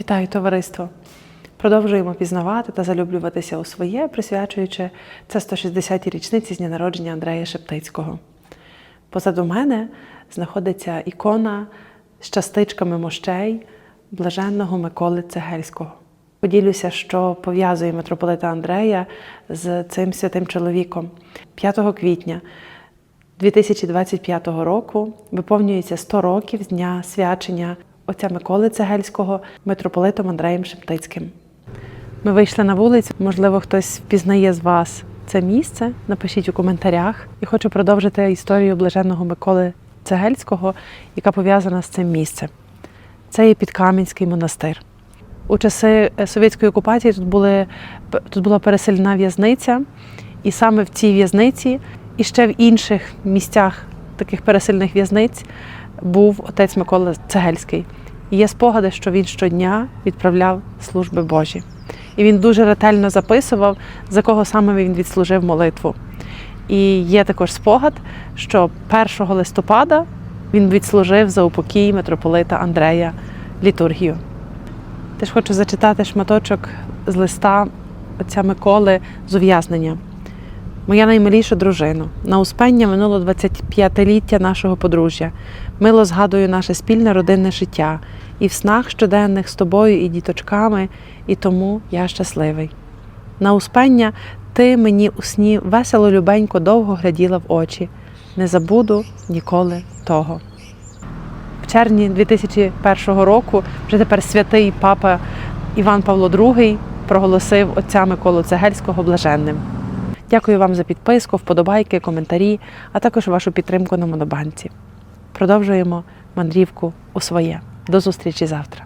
Вітаю товариство! Продовжуємо пізнавати та залюблюватися у своє, присвячуючи це 160-й річниці з дня народження Андрея Шептицького. Позаду мене знаходиться ікона з частичками мощей блаженного Миколи Цегельського. Поділюся, що пов'язує митрополита Андрея з цим святим чоловіком. 5 квітня 2025 року виповнюється 100 років з дня свячення отця Миколи Цегельського митрополитом Андреєм Шептицьким. Ми вийшли на вулицю, можливо, хтось впізнає з вас це місце. Напишіть у коментарях. І хочу продовжити історію блаженного Миколи Цегельського, яка пов'язана з цим місцем. Це є Підкам'янський монастир. У часи е, совєтської окупації тут, були, тут була пересильна в'язниця, і саме в цій в'язниці і ще в інших місцях таких пересильних в'язниць був отець Микола Цегельський. І є спогади, що він щодня відправляв служби Божі. І він дуже ретельно записував, за кого саме він відслужив молитву. І є також спогад, що 1 листопада він відслужив за упокій митрополита Андрея літургію. Теж хочу зачитати шматочок з листа отця Миколи з ув'язнення. Моя наймиліша дружина, на успення минуло 25-ліття нашого подружжя. Мило згадую наше спільне родинне життя і в снах щоденних з тобою і діточками, і тому я щасливий. На успення ти мені у сні весело любенько довго гляділа в очі. Не забуду ніколи того. В червні 2001 року вже тепер святий папа Іван Павло II проголосив отця Миколу Цегельського блаженним. Дякую вам за підписку, вподобайки, коментарі, а також вашу підтримку на Монобанці. Продовжуємо мандрівку у своє. До зустрічі завтра.